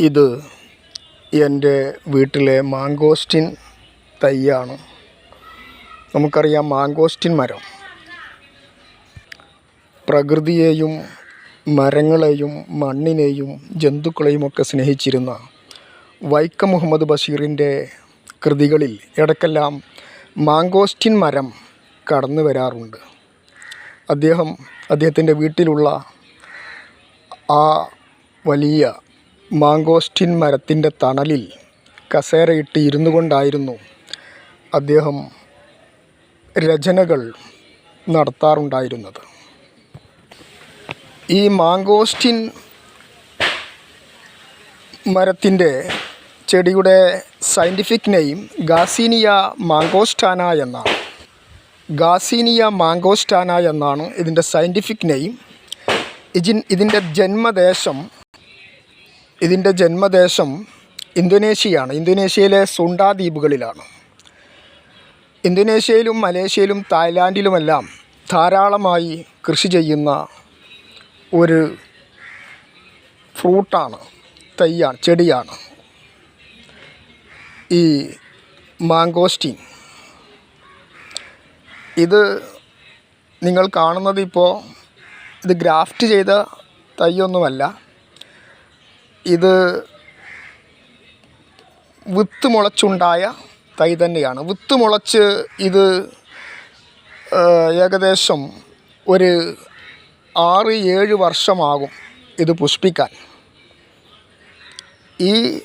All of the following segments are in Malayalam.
ഇത് എന്റെ വീട്ടിലെ മാങ്കോസ്റ്റിൻ തൈയാണ്. നമുക്കറിയാം മാങ്കോസ്റ്റിൻ മരം. പ്രകൃതിയെയും മരങ്ങളെയും മണ്ണിനെയും ജന്തുക്കളെയും ഒക്കെ സ്നേഹിച്ചിരുന്ന വൈക്കം മുഹമ്മദ് ബഷീറിന്റെ കൃതികളിൽ ഇടയ്ക്കെല്ലാം മാങ്കോസ്റ്റിൻ മരം കടന്നു വരാറുണ്ട്. അദ്ദേഹം അദ്ദേഹത്തിന്റെ വീട്ടിലുള്ള ആ വലിയ മാങ്കോസ്റ്റിൻ മരത്തിന്റെ തണലിൽ കസേരയിട്ട് ഇരുന്നു കൊണ്ടായിരുന്നു അദ്ദേഹം രചനകൾ നടത്താറുണ്ടായിരുന്നത്. ഈ മാങ്കോസ്റ്റിൻ മരത്തിന്റെ ചെടിയുടെ സയന്റിഫിക് നെയിം ഗാസീനിയ മാങ്കോസ്റ്റാന എന്നാണ്. ഗാസീനിയ മാങ്കോസ്റ്റാന എന്നാണ് ഇതിന്റെ സയന്റിഫിക് നെയിം ഇതിൻ ഇതിന്റെ ജന്മദേശം ഇതിന്റെ ജന്മദേശം ഇന്തോനേഷ്യയാണ്. ഇന്തോനേഷ്യയിലെ സുണ്ട ദ്വീപുകളിലാണ്. ഇന്തോനേഷ്യയിലും മലേഷ്യയിലും തായ്ലാൻഡിലുമെല്ലാം ധാരാളമായി കൃഷി ചെയ്യുന്ന ഒരു ഫ്രൂട്ടാണ് തൈയാണ് ചെടിയാണ് ഈ മാങ്കോസ്റ്റീൻ. ഇത് നിങ്ങൾ കാണുന്നത് ഇപ്പോൾ ഇത് ഗ്രാഫ്റ്റ് ചെയ്ത തൈയൊന്നുമല്ല. ഇത് വിത്ത് മുളച്ചുണ്ടായ തൈ തന്നെയാണ്. വിത്ത് മുളച്ച് ഇത് ഏകദേശം ഒരു ആറ് ഏഴ് വർഷമാകും ഇത് പുഷ്പിക്കാൻ. ഈ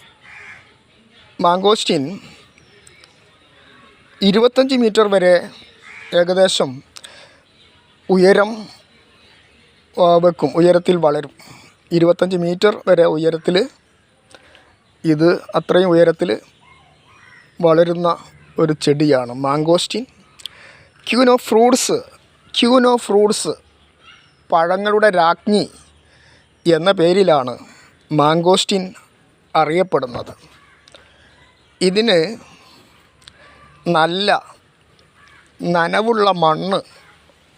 മാങ്കോസ്റ്റിൻ ഇരുപത്തഞ്ച് മീറ്റർ വരെ ഏകദേശം ഉയരം വെക്കും ഉയരത്തിൽ വളരും. ഇരുപത്തഞ്ച് മീറ്റർ വരെ ഉയരത്തിൽ ഇത് അത്രയും ഉയരത്തിൽ വളരുന്ന ഒരു ചെടിയാണ് mangosteen. Queen of fruits queen of fruits പഴങ്ങളുടെ രാജ്ഞി എന്ന പേരിലാണ് മാങ്കോസ്റ്റിൻ അറിയപ്പെടുന്നത്. ഇതിന് നല്ല നനവുള്ള മണ്ണ്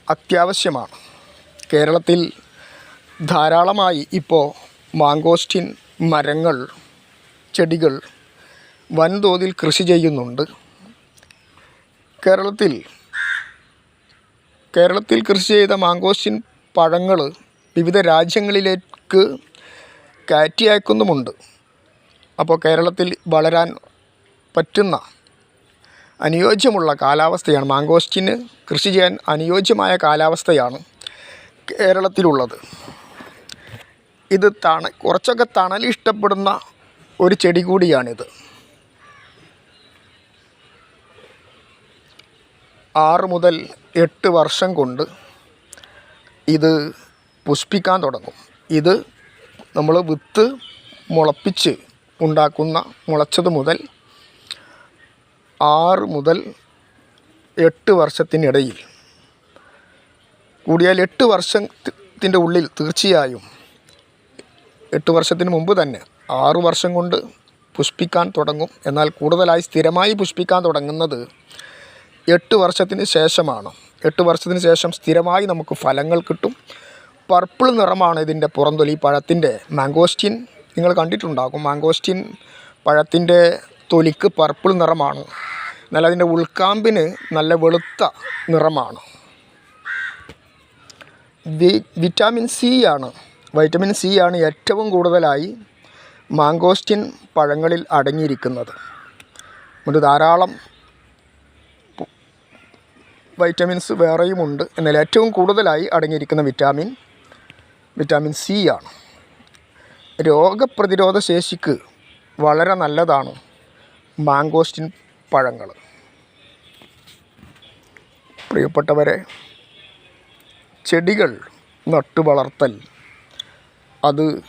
അത്യാവശ്യമാണ്. കേരളത്തിൽ ധാരാളമായി ഇപ്പോൾ മാങ്കോസ്റ്റിൻ മരങ്ങൾ ചെടികൾ വൻതോതിൽ കൃഷി ചെയ്യുന്നുണ്ട്. കേരളത്തിൽ കേരളത്തിൽ കൃഷി ചെയ്ത മാങ്കോസ്റ്റിൻ പഴങ്ങൾ വിവിധ രാജ്യങ്ങളിലേക്ക് കയറ്റി അയക്കുന്നുമുണ്ട്. അപ്പോൾ കേരളത്തിൽ വളരാൻ പറ്റുന്ന അനുയോജ്യമുള്ള കാലാവസ്ഥയാണ്. മാങ്കോസ്റ്റിന് കൃഷി ചെയ്യാൻ അനുയോജ്യമായ കാലാവസ്ഥയാണ് കേരളത്തിലുള്ളത്. ഇത് തണ കുറച്ചൊക്കെ തണൽ ഇഷ്ടപ്പെടുന്ന ഒരു ചെടി കൂടിയാണിത്. ആറ് മുതൽ എട്ട് വർഷം കൊണ്ട് ഇത് പുഷ്പിക്കാൻ തുടങ്ങും. ഇത് നമ്മൾ വിത്ത് മുളപ്പിച്ച് ഉണ്ടാക്കുന്ന മുളച്ചത് മുതൽ ആറ് മുതൽ എട്ട് വർഷത്തിനിടയിൽ. കൂടിയാൽ എട്ട് വർഷത്തിന്റെ ഉള്ളിൽ തീർച്ചയായും എട്ട് വർഷത്തിന് മുമ്പ് തന്നെ ആറു വർഷം കൊണ്ട് പുഷ്പിക്കാൻ തുടങ്ങും. എന്നാൽ കൂടുതലായി സ്ഥിരമായി പുഷ്പിക്കാൻ തുടങ്ങുന്നത് എട്ട് വർഷത്തിന് ശേഷമാണ്. എട്ട് വർഷത്തിന് ശേഷം സ്ഥിരമായി നമുക്ക് ഫലങ്ങൾ കിട്ടും. പർപ്പിൾ നിറമാണ് ഇതിന്റെ പുറന്തൊലി പഴത്തിന്റെ മാങ്കോസ്റ്റിൻ നിങ്ങൾ കണ്ടിട്ടുണ്ടാകും. മാങ്കോസ്റ്റിൻ പഴത്തിന്റെ തൊലിക്ക് പർപ്പിൾ നിറമാണ്. എന്നാൽ അതിന്റെ ഉൾക്കാമ്പിന് നല്ല വെളുത്ത നിറമാണ്. വിറ്റാമിൻ സി ആണ് വൈറ്റമിൻ സി ആണ് ഏറ്റവും കൂടുതലായി മാങ്കോസ്റ്റിൻ പഴങ്ങളിൽ അടങ്ങിയിരിക്കുന്നത്. അതുകൊണ്ട് ധാരാളം വൈറ്റമിൻസ് വേറെയുമുണ്ട്. എന്നാൽ ഏറ്റവും കൂടുതലായി അടങ്ങിയിരിക്കുന്ന വിറ്റാമിൻ വിറ്റാമിൻ സി ആണ്. രോഗപ്രതിരോധ ശേഷിക്ക് വളരെ നല്ലതാണ് മാങ്കോസ്റ്റിൻ പഴങ്ങൾ. പ്രിയപ്പെട്ടവരെ ചെടികൾ നട്ടു വളർത്തൽ അത്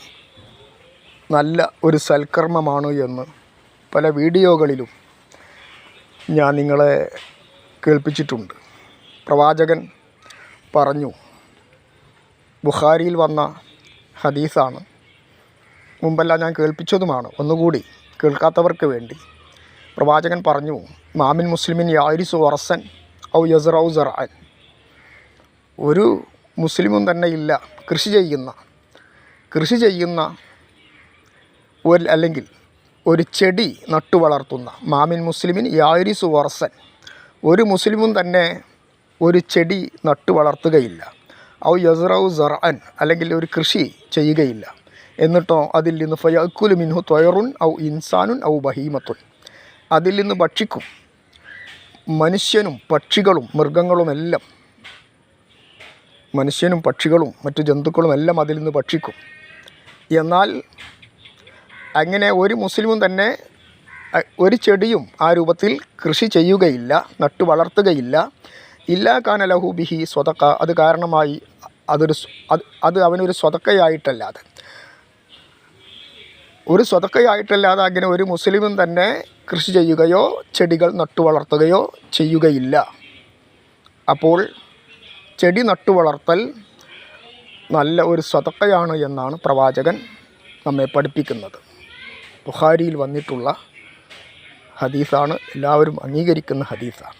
നല്ല ഒരു സൽക്കർമ്മമാണ് എന്ന് പല വീഡിയോകളിലും ഞാൻ നിങ്ങളെ കേൾപ്പിച്ചിട്ടുണ്ട്. പ്രവാചകൻ പറഞ്ഞു ബുഖാരിയിൽ വന്ന ഹദീസാണ്. മുമ്പെല്ലാം ഞാൻ കേൾപ്പിച്ചതുമാണ്. ഒന്നുകൂടി കേൾക്കാത്തവർക്ക് വേണ്ടി. പ്രവാചകൻ പറഞ്ഞു മാമിൻ മുസ്ലിമിൻ യാരിസു വറസൻ ഔ യസറൗ സറാൻ ഒരു മുസ്ലിമും തന്നെ ഇല്ല കൃഷി ചെയ്യുന്ന കൃഷി ചെയ്യുന്ന ഒരു അല്ലെങ്കിൽ ഒരു ചെടി നട്ടു വളർത്തുന്ന മാമിൻ മുസ്ലിമിൻ യാരിസു വർസൻ ഒരു മുസ്ലിമും തന്നെ ഒരു ചെടി നട്ടു വളർത്തുകയില്ല. ഔ യസ്റൗ സറഅൻ അല്ലെങ്കിൽ ഒരു കൃഷി ചെയ്യുകയില്ല. എന്നിട്ടോ അതിൽ നിന്ന് ഫയക്കുലു മിൻഹു ത്വയറുൻ ഔ ഇൻസാനുൻ ഔ ബഹീമത്തുൻ. അതിൽ നിന്ന് ഭക്ഷിക്കും മനുഷ്യനും പക്ഷികളും മൃഗങ്ങളുമെല്ലാം. മനുഷ്യനും പക്ഷികളും മറ്റു ജന്തുക്കളും എല്ലാം അതിൽ നിന്ന് ഭക്ഷിക്കും. എന്നാൽ അങ്ങനെ ഒരു മുസ്ലിമും തന്നെ ഒരു ചെടിയും ആ രൂപത്തിൽ കൃഷി ചെയ്യുകയില്ല നട്ടു വളർത്തുകയില്ല. ഇല്ലാ കാന ലഹു ബിഹി സ്വതക്ക. അത് കാരണമായി അതൊരു അത് അവനൊരു സ്വതക്കയായിട്ടല്ലാതെ ഒരു സ്വതക്കയായിട്ടല്ലാതെ അങ്ങനെ ഒരു മുസ്ലിമും തന്നെ കൃഷി ചെയ്യുകയോ ചെടികൾ നട്ടു വളർത്തുകയോ ചെയ്യുകയില്ല. അപ്പോൾ ചെടി നട്ടു വളർത്തൽ നല്ല ഒരു സ്വതക്കയാണ് എന്നാണ് പ്രവാചകൻ നമ്മെ പഠിപ്പിക്കുന്നത്. ബുഖാരിയിൽ വന്നിട്ടുള്ള ഹദീസാണ് എല്ലാവരും അംഗീകരിക്കുന്ന ഹദീസാണ്.